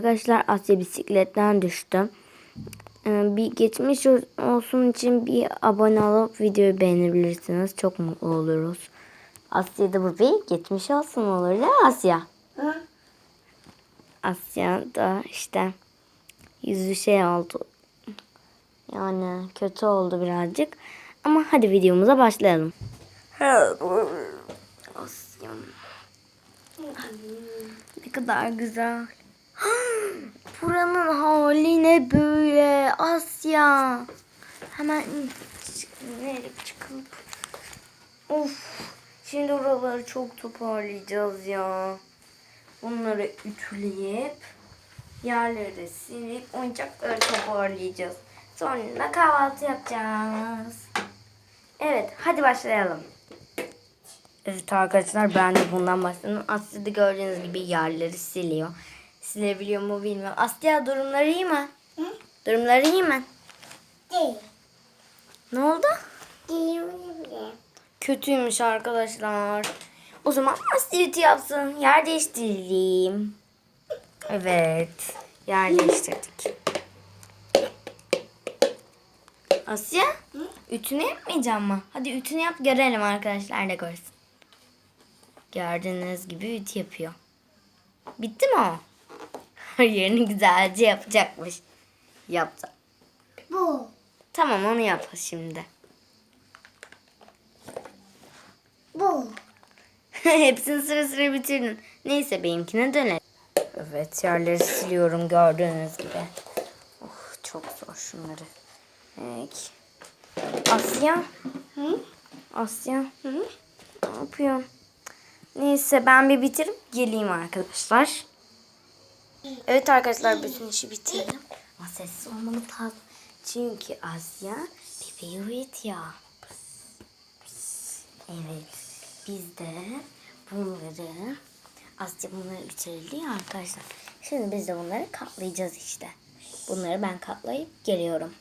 Arkadaşlar Asya bisikletten düştü. Ee, Bir geçmiş olsun için bir abone olup videoyu beğenebilirsiniz. Çok mutlu oluruz. Asya da bu bir geçmiş olsun olur ya Asya. Hı? Asya da işte yüzü şey oldu. Yani kötü oldu birazcık. Ama hadi videomuza başlayalım. Asya. Ne kadar güzel. Buranın hali ne böyle Asya. Hemen nereye çıkıp. Of. Şimdi oraları çok toparlayacağız ya. Bunları ütüleyip yerleri silip oyuncakları toparlayacağız. Sonra kahvaltı yapacağız. Evet hadi başlayalım. Evet arkadaşlar ben de bundan başladım. Asya da gördüğünüz gibi yerleri siliyor. Silebiliyor mu bilmiyorum. Asya durumları iyi mi? Hı? Durumları iyi mi? Değil. Ne oldu? Değil. Kötüymüş arkadaşlar. O zaman Asya ütü yapsın. Yer değiştireyim. Evet. Yer değiştirdik. Asya? Ütünü yapmayacağım mı? Hadi ütünü yap görelim arkadaşlar da görsün. Gördüğünüz gibi ütü yapıyor. Bitti mi o? Yerini güzelce yapacakmış. Yaptı. Bu. Tamam onu yap şimdi. Bu. Hepsini sıra sıra bitirdin. Neyse benimkine dönelim. Evet yerleri siliyorum gördüğünüz gibi. Oh, çok zor şunları. Peki. Asya. Hı? Asya. Hı? Ne yapıyorsun? Neyse ben bir bitirip geleyim arkadaşlar. Evet arkadaşlar bütün işi bitirdim. Ama sessiz olmamız lazım. Çünkü Asya bebeği uyutuyor. Evet. Biz de bunları Asya bunları ütüledi ya arkadaşlar. Şimdi biz de bunları katlayacağız işte. Bunları ben katlayıp geliyorum.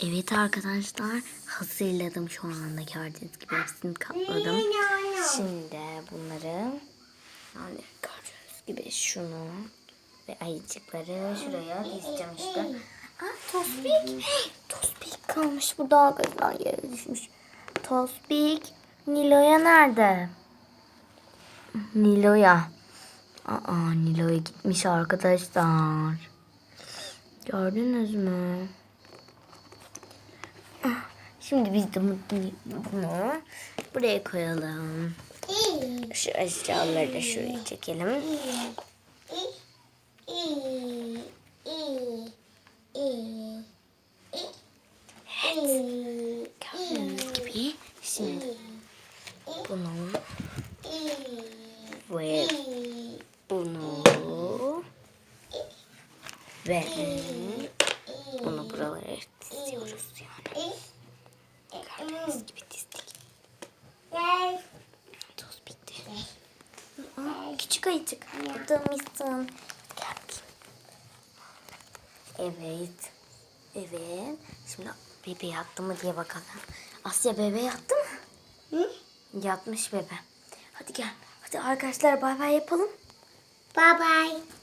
Evet arkadaşlar hazırladım şu anda gördüğünüz gibi hepsini katladım. Şimdi bunları yani gördüğünüz gibi şunu ve ayıcıkları şuraya dizeceğim işte. Aa tospik. Tospik kalmış burada arkadaşlar yere düşmüş. Tospik. Nilo'ya nerede? Nilo'ya. Aa Nilo'ya gitmiş arkadaşlar. Gördünüz mü? Ah, Şimdi biz de bunu- buraya koyalım. Şu eşyaları da şuraya çekelim. İyi. İyi. İyi. İyi. İyi. Gördüğünüz gibi şimdi bunu ve bunu ve bunu buralara diziyoruz yani. Gördüğünüz gibi dizdik. Toz bitti. Aa, küçük ayıcık. Burada mısın? Gel. Evet. Evet. Şimdi bebe yattı mı diye bakalım. Asya bebe yattı mı? Hı? Yatmış bebe. Hadi gel. Hadi arkadaşlar bay bay yapalım. Bye bye.